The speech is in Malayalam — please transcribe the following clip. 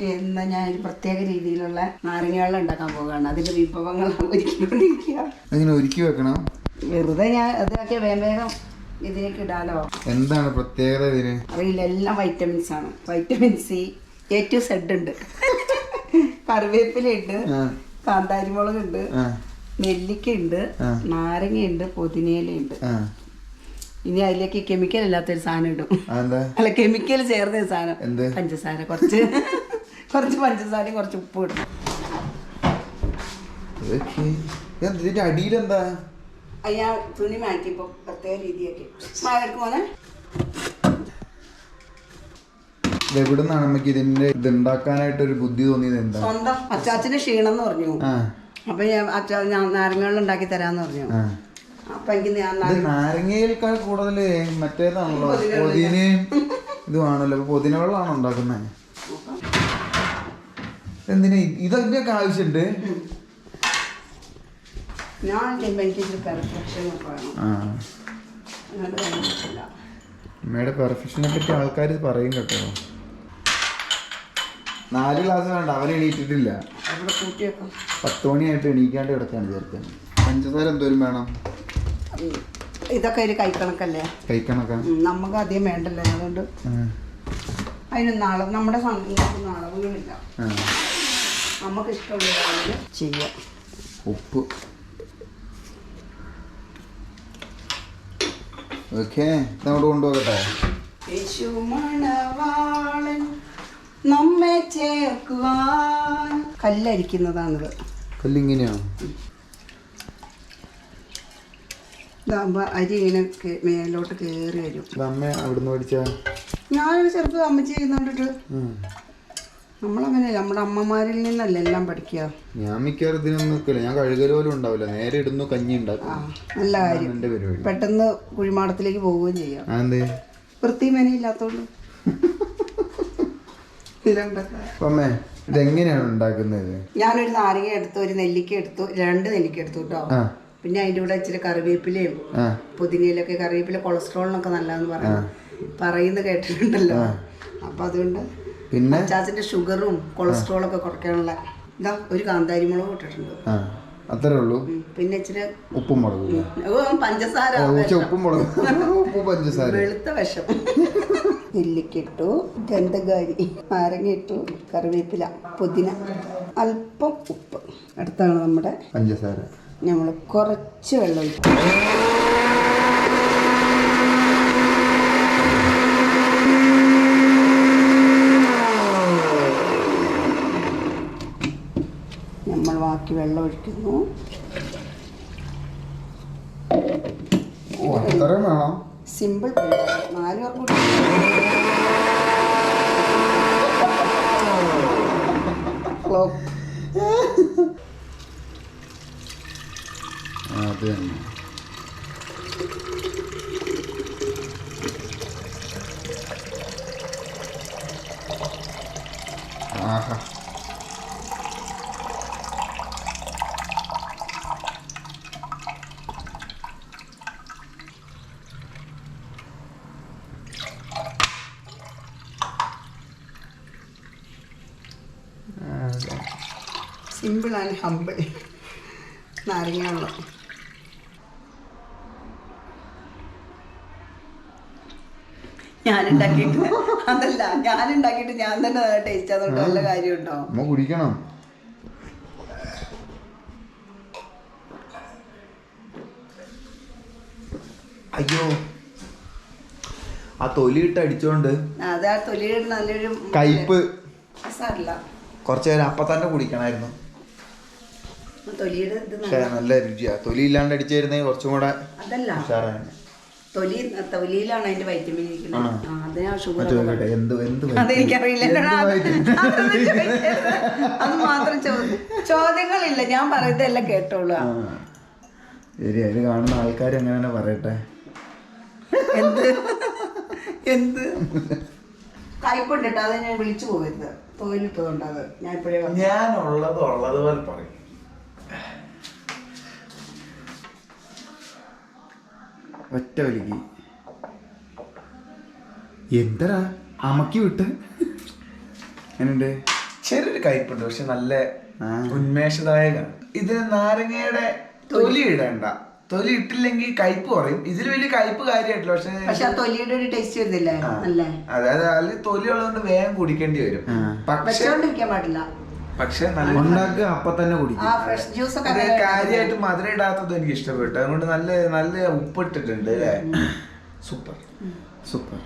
എന്നാ ഞാൻ ഒരു പ്രത്യേക രീതിയിലുള്ള നാരങ്ങ വെള്ളം ഉണ്ടാക്കാൻ പോവുകയാണ്. അതിന്റെ വിഭവങ്ങൾ ഒരുക്കിക്കൊണ്ടിരിക്കുക. ഒരുക്കി വെക്കണം? വെറുതെ ഞാൻ അതൊക്കെ വേഗം വേഗം ഇതിലേക്ക് ഇടാലോ? എന്താണ് പ്രത്യേകത ഇതിന്? അറിയില്ല എല്ലാം വൈറ്റമിൻസ് ആണ്. Vitamin C A to Z ഉണ്ട്. കറിവേപ്പില ഉണ്ട് കാന്താരിമുളക് ഉണ്ട് നെല്ലിക്ക ഉണ്ട്. നാരങ്ങയുണ്ട് പുതിനയില ഉണ്ട്. ഇനി അതിലേക്ക് കെമിക്കൽ ഇല്ലാത്തൊരു സാധനം ഇടും. അല്ല കെമിക്കൽ ചേർന്ന സാധനം? പഞ്ചസാര കുറച്ച്. കുറച്ച് പഞ്ചസാരയും കുറച്ച് ഉപ്പ് ഇടും. ഇതിന്റെ അടിയിലെന്താ അയ്യാ തുണി മാറ്റിപ്പോ പ്രത്യേക രീതിയൊക്കെ. എടുക്കുമോനെ ഇത് എവിടുന്നാണ് നമുക്ക് ഇതിന്റെ ഇത് ഉണ്ടാക്കാനായിട്ട് ഒരു ബുദ്ധി തോന്നിയത് എന്താ? സ്വന്തം അച്ചാച്ചന് ക്ഷീണം എന്ന് പറഞ്ഞു. അപ്പൊ ഞാൻ അച്ഛാ ഞാൻ നാരങ്ങകളിൽ ഉണ്ടാക്കി തരാന്ന് പറഞ്ഞു. അപ്പൊ എനിക്ക് നാരങ്ങയേക്കാൾ കൂടുതൽ മറ്റേതാണല്ലോ? പൊതിനയും ഇതുമാണല്ലോ പൊതിന വെള്ളമാണ് ഉണ്ടാക്കുന്നത്. എന്തിനാ ഇത്? ഇതൊക്കെ ആവശ്യമുണ്ട്. ഞാൻ അമ്മയുടെ പെർഫെക്ഷനെ പറ്റി ആൾക്കാർ പറയും കേട്ടോ. നാല് ക്ലാസ് വേണ്ട. അവൻ എണീറ്റിട്ടില്ല. പത്ത് മണിയായിട്ട് എണീക്കാണ്ട് കിടക്കാൻ ചേർക്കാൻ പഞ്ചസാര എന്തോരും വേണം. ഇതൊക്കെ ഒരു കൈക്കണക്കല്ലേ? കൈക്കണക്ക. നമുക്ക് അധികം വേണ്ടല്ലേ? അതുകൊണ്ട് അതിനൊന്നും അളവ് നമ്മുടെ സംഘടനക്കൊന്നും അളവുകളില്ല നമുക്ക് ഇഷ്ടമുള്ള അളവിൽ ചെയ്യാം. ഉപ്പ്. ഓക്കെ ഇതങ്ങോട്ട് കൊണ്ടുപോകട്ടെ. യേശു മണവാളൻ നമ്മെ ചേർക്കുവാൻ. കല്ലരിക്കുന്നതാണിത്. കല്ലിങ്ങനെയാ? ഇതാകുമ്പോൾ അരി ഇങ്ങനെ മേലോട്ട് കയറി വരും. അമ്മ അവിടുന്ന് പഠിച്ച ഞാനൊരു ചെറുപ്പം അമ്മച്ചി ചെയ്യുന്നുണ്ടിട്ട് നമ്മളങ്ങനെ നമ്മുടെ അമ്മമാരിൽ നിന്നല്ല എല്ലാം പഠിക്കുക ഞാൻ മിക്കവാറും ഇതിനൊന്നും നിൽക്കില്ല. ഞാൻ കഴുകൽ പോലും ഉണ്ടാവില്ല. നേരെ ഇടുന്നു കഞ്ഞി ഉണ്ടാക്കും. നല്ല കാര്യം. പെട്ടെന്ന് കുഴിമാടത്തിലേക്ക് പോവുകയും ചെയ്യാം. അതെന്തേ? വൃത്തി മെനയില്ലാത്തോണ്ട്. അമ്മേ ഇതെങ്ങനെയാണ് ഉണ്ടാക്കുന്നത്? ഞാനൊരു നാരങ്ങ എടുത്തു ഒരു നെല്ലിക്ക എടുത്തു രണ്ട് നെല്ലിക്ക എടുത്തു കേട്ടോ. പിന്നെ അതിന്റെ കൂടെ ഇച്ചിരി കറിവേപ്പിലയും പുതിനയിലൊക്കെ കറിവേപ്പില കൊളസ്ട്രോളിനൊക്കെ നല്ലതെന്ന് പറയുന്നു. പറയുന്ന കേട്ടിട്ടുണ്ടല്ലോ. അപ്പൊ അതുകൊണ്ട് പിന്നെ? അച്ചാച്ചന്റെ ഷുഗറും കൊളസ്ട്രോളൊക്കെ കുറയ്ക്കാനുള്ള ഇതാ ഒരു കാന്താരി മുളക് ഇട്ടിട്ടുണ്ട്. അത്രേ ഉള്ളൂ. പിന്നെ ഇച്ചിരി ഉപ്പും മുളകും പഞ്ചസാര ഉപ്പും മുളകും. ഉപ്പ് പഞ്ചസാര വെളുത്ത വിഷം. നെല്ലിക്ക ഇട്ടു ഗന്ധകാരി നാരങ്ങ ഇട്ടു കറിവേപ്പില പുതിന അല്പം ഉപ്പ്. അടുത്താണ് നമ്മുടെ പഞ്ചസാര. നമ്മൾ കുറച്ച് വെള്ളം ഒഴിക്കും. നമ്മൾ ബാക്കി വെള്ളം ഒഴിക്കുന്നു. സിമ്പിൾ നാല് പേർ കൂടി ഫ്ലോപ്പ് ആ, അത് തന്നെ ആഹാ സിമ്പിൾ ആൻഡ് ഹമ്പിൾ നാരങ്ങ വെള്ളം ഞാനുണ്ടാക്കിയിട്ട്. അതല്ല ഞാനുണ്ടാക്കിയിട്ട് ഞാൻ തന്നെ ടേസ്റ്റ് അതുകൊണ്ട് നല്ല കാര്യമുണ്ടോ? നമ്മ കുടിക്കണം. അയ്യോ. ആ തൊലിയിട്ട് അടിച്ചോണ്ട് അത് ആ തൊലിയുടെ നല്ലൊരു കയ്പ് സാറില്ല കുറച്ച് നേരം അപ്പൊ തന്നെ കുടിക്കണമായിരുന്നു. തൊലിയുടെ ഇത് നല്ല രുചിയാ. തൊലി ഇല്ലാണ്ട് അടിച്ചായിരുന്നെങ്കിൽ കുറച്ചും കൂടെ അതല്ല. ഉഷാറാണ് തൊലി തൊലിയിലാണ് അതിന്റെ വൈറ്റമിൻ ഇരിക്കുന്നത്. അതിനാ ഷുഗർ ചോദിക്കട്ടെ എന്ത് എന്ത് അതെനിക്കറിയില്ല. അത്. അത് മാത്രം ചോദ്യം ചോദ്യങ്ങളില്ല. ഞാൻ പറയുന്നതെല്ലാം കേട്ടോളൂ ശരി അതിൽ കാണുന്ന ആൾക്കാർ അങ്ങനെ തന്നെ പറയട്ടെ? എന്ത്? എന്ത്? കയ്പുണ്ട് കേട്ടോ. അത് ഞാൻ വിളിച്ചു പോകരുത്. തൊഴിലിട്ടതുകൊണ്ട് അത് ഞാൻ ഇപ്പോഴേ ഞാനുള്ളത് ഞാൻ ഉള്ളത് ഉള്ളത് പോലെ പറയും. ഒറ്റ വലിക്ക് എന്തടാ? അമക്കി വിട്ട്. എന്നുണ്ട് ചെറിയൊരു കയ്പുണ്ട് പക്ഷെ നല്ല ഉന്മേഷദായക. ഉന്മേഷദായകമാണ് ഇതിന് നാരങ്ങയുടെ തൊലി ഇടണ്ട. തൊലി ഇട്ടില്ലെങ്കിൽ കയ്പ് കുറയും. ഇതിൽ വലിയ കയ്പ് കാര്യമായിട്ടില്ല പക്ഷെ പക്ഷെ ആ തൊലിയുടെ ഒരു ടേസ്റ്റ് വരുന്നില്ല? അല്ലേ? അതായത് അതിൽ തൊലി ഉള്ളതുകൊണ്ട് വേഗം കുടിക്കേണ്ടി വരും. പക്ഷേ പക്ഷെ വെച്ചോണ്ടിരിക്കാൻ പാടില്ല. പക്ഷെ നല്ല ഉണ്ടാക്കുക അപ്പൊ തന്നെ കുടിക്കും. ആ ഫ്രഷ് ജ്യൂസ് ഒക്കെ കാര്യമായിട്ട് മധുരം ഇടാത്തത് എനിക്ക് ഇഷ്ടപ്പെട്ടു. അതുകൊണ്ട് നല്ല നല്ല ഉപ്പിട്ടിട്ടുണ്ട് അല്ലേ? സൂപ്പർ. സൂപ്പർ.